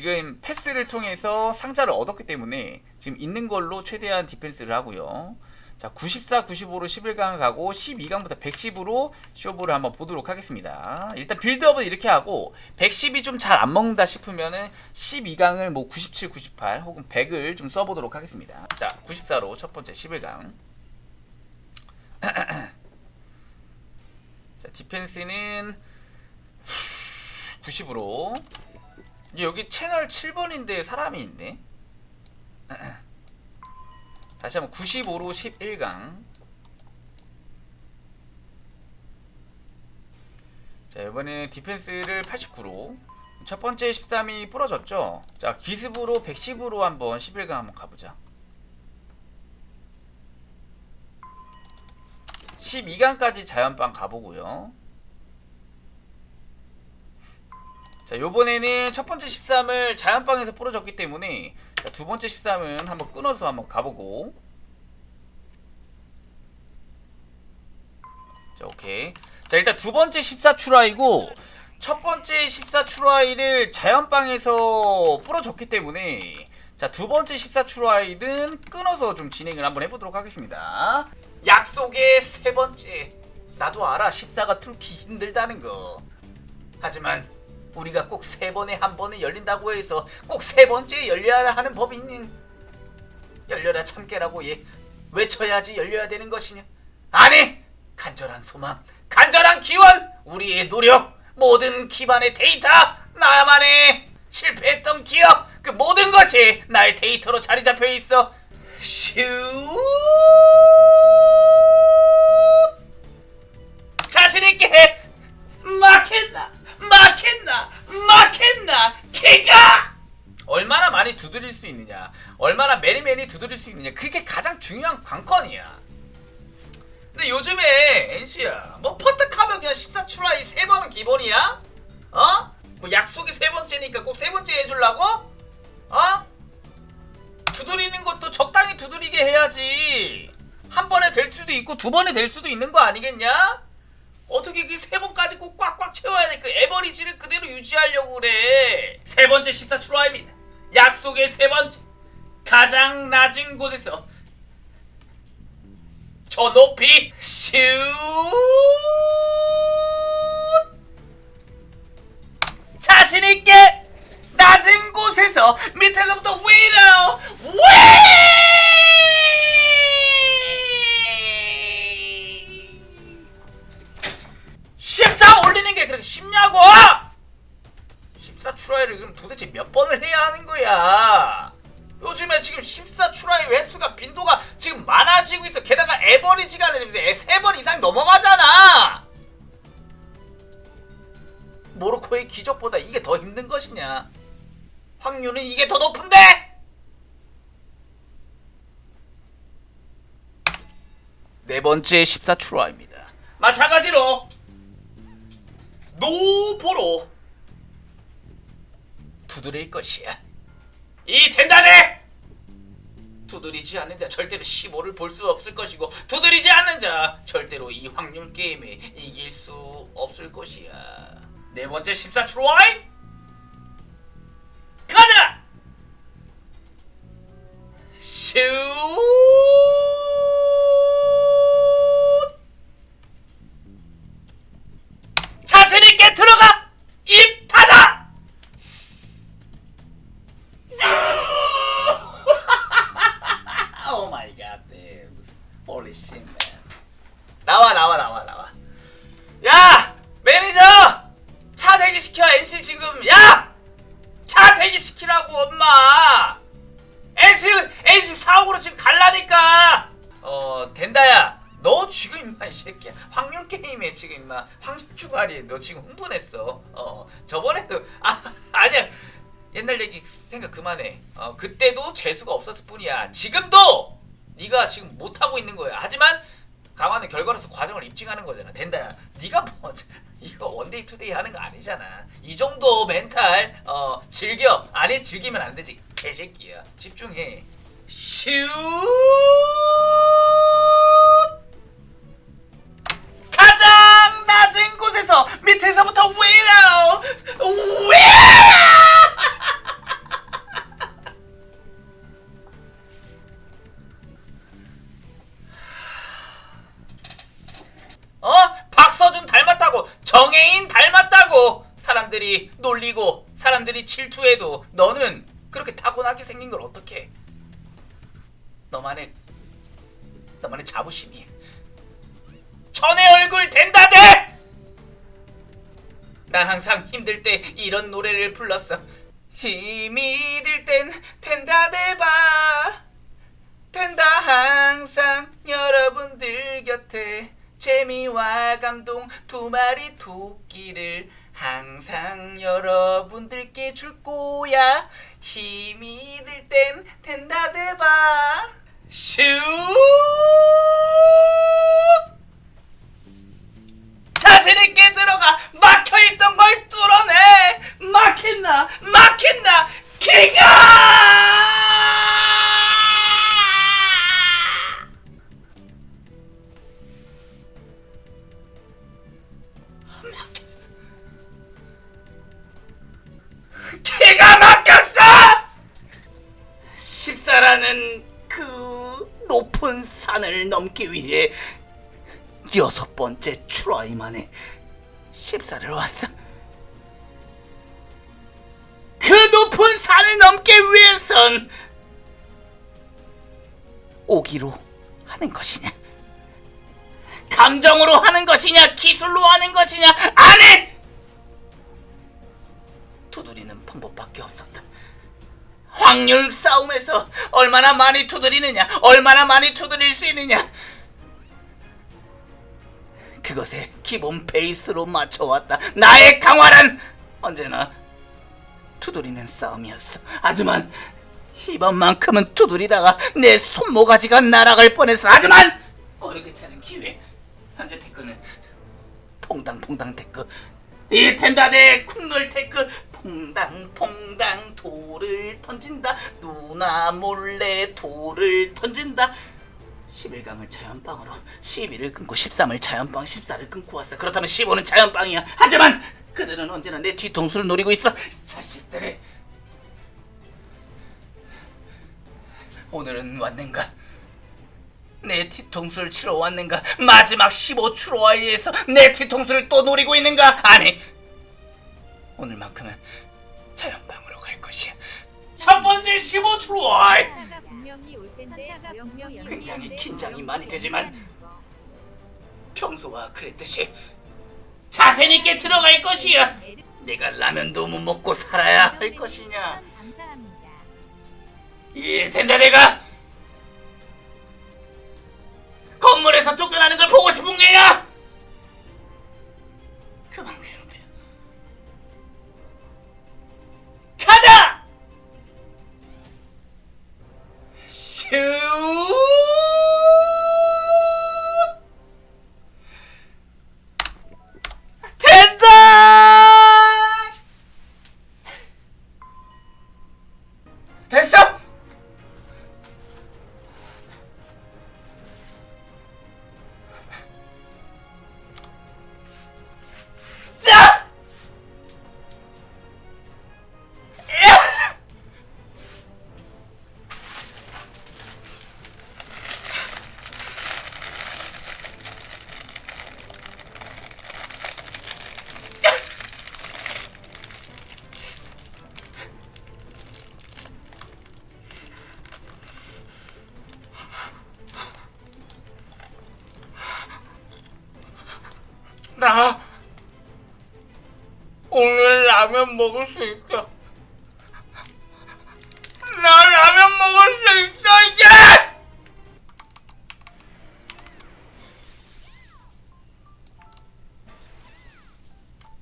지금 패스를 통해서 상자를 얻었기 때문에 지금 있는 걸로 최대한 디펜스를 하고요. 자, 94, 95로 11강 가고 12강부터 110으로 쇼부를 한번 보도록 하겠습니다. 일단 빌드업은 이렇게 하고 110이 좀 잘 안 먹는다 싶으면은 12강을 뭐 97, 98 혹은 100을 좀 써보도록 하겠습니다. 자, 94로 첫 번째 11강. 자, 디펜스는 90으로 여기 채널 7번인데 사람이 있네. 다시 한번 95로 11강. 자, 이번에는 디펜스를 89로. 첫 번째 13이 부러졌죠? 자, 기습으로 110으로 한번 11강 한번 가보자. 12강까지 자연빵 가보고요. 자, 요번에는 첫 번째 13을 자연빵에서 부러졌기 때문에 자, 두 번째 13은 한번 끊어서 한번 가보고 자, 오케이. 자, 일단 두 번째 14 추라이고 첫 번째 14 추라이를 자연빵에서 부러졌기 때문에 자, 두 번째 14 추라이는 끊어서 좀 진행을 한번 해보도록 하겠습니다. 약속의 세 번째. 나도 알아, 14가 뚫기 힘들다는 거. 하지만 우리가 꼭 세 번에 한 번에 열린다고 해서 꼭 세 번째에 열려야 하는 법이 있는 열려라 참깨라고 예 외쳐야지 열려야 되는 것이냐? 아니 간절한 소망 간절한 기원 우리의 노력 모든 기반의 데이터 나만의 실패했던 기억 그 모든 것이 나의 데이터로 자리 잡혀 있어. 슈! 자신 있게 막혔나 막혔나 막혔나 개가 얼마나 많이 두드릴 수 있느냐 얼마나 매니매니 두드릴 수 있느냐 그게 가장 중요한 관건이야 근데 요즘에 NC야 뭐 퍼뜩하면 그냥 14 추라이 세 번은 기본이야 어? 뭐 약속이 세 번째니까 꼭 세 번째 해주려고? 어? 두드리는 것도 적당히 두드리게 해야지 한 번에 될 수도 있고 두 번에 될 수도 있는 거 아니겠냐? 어떻게 그 세 번까지 꼭 꽉꽉 채워야 돼? 그 에버리지를 그대로 유지하려고 그래. 세 번째 14 추라입니다. 약속의 세 번째. 가장 낮은 곳에서 저 높이 슈 자신 있게 낮은 곳에서 밑에서부터 위로 위 14 올리는 게 그렇게 쉽냐고! 14 추라이를 그럼 도대체 몇 번을 해야 하는 거야? 요즘에 지금 14 추라이 횟수가 빈도가 지금 많아지고 있어. 게다가 에버리지가 지금 3번 이상 넘어가잖아. 모로코의 기적보다 이게 더 힘든 것이냐? 확률은 이게 더 높은데? 네 번째 14 추라입니다. 마찬가지로 노보로 두드릴 것이야. 이 된다네! 두드리지 않는 자 절대로 15를 볼 수 없을 것이고 두드리지 않는 자 절대로 이 확률 게임에 이길 수 없을 것이야. 네 번째 14 트라이 가자! 슛! 홀리 쉣, 맨. 나와 나와 나와 나와. 야! 매니저! 차 대기 시켜 NC 지금 야! 차 대기 시키라고 엄마! NC NC 사옥으로 지금 갈라니까! 어 된다야 너 지금 임마 이 새끼야 확률 게임에 지금 임마 확률 주가리 너 지금 흥분했어 어 저번에도 아 아니야 옛날 얘기 생각 그만해 어 그때도 재수가 없었을 뿐이야 지금도 네가 지금 못 하고 있는 거야 하지만 강화는 결과로서 과정을 입증하는 거잖아. 된다야 네가 뭐 이거 원데이 투데이 하는 거 아니잖아. 이 정도 멘탈 어 즐겨. 아니 즐기면 안 되지 개새끼야. 집중해. 슈 가장 낮은 곳에서 밑에서부터 위로 해도 너는 그렇게 타고나게 생긴 걸 어떻게 해? 너만의 너만의 자부심이 천의 얼굴 된다대! 난 항상 힘들 때 이런 노래를 불렀어 힘이 들 땐 된다 대봐 된다 항상 여러분들 곁에 재미와 감동 두 마리 토끼를 항상 여러분들께 줄 거야. 힘이 들 땐 된다 대봐. 슈 자신있게 들어가. 막혀있던 걸 뚫어내. 막힌다. 막힌다. 기가 기가 막혔어 십사라는 그 높은 산을 넘기 위해 여섯 번째 트라이 만에 십사를 왔어. 그 높은 산을 넘기 위해선 오기로 하는 것이냐? 감정으로 하는 것이냐? 기술로 하는 것이냐? 아니! 두드리는 방법밖에 없었다. 확률 싸움에서 얼마나 많이 두드리느냐, 얼마나 많이 두드릴 수 있느냐. 그것에 기본 베이스로 맞춰왔다. 나의 강화란 언제나 두드리는 싸움이었어. 하지만 이번만큼은 두드리다가 내 손모가지가 날아갈 뻔했어. 하지만 어렵게 찾은 기회. 현재 테크는 퐁당퐁당 테크. 이 텐다대 쿵놀 테크 퐁당퐁당 돌을 던진다. 누나 몰래 돌을 던진다. 11강을 자연빵으로 12를 끊고 13을 자연빵 14를 끊고 왔어. 그렇다면 15는 자연빵이야. 하지만 그들은 언제나 내 뒤통수를 노리고 있어. 자식들이 오늘은 왔는가? 내 뒤통수를 치러 왔는가? 마지막 15추로와이에서 내 뒤통수를 또 노리고 있는가? 아니 오늘만큼은 자연빵으로 갈 것이야 첫 번째 15추로와이 산타가 분명히 올 텐데 분명히 굉장히 긴장이 많이 되지만 평소와 그랬듯이 자신 있게 들어갈 것이야. 내가 라면도 못 먹고 살아야 할 것이냐? 이해된다 내가 건물에서 쫓겨나는 걸 보고 싶은 게야. 그만 괴롭 가자. 나 오늘 라면 먹을 수 있어. 나 라면 먹을 수 있어 이제.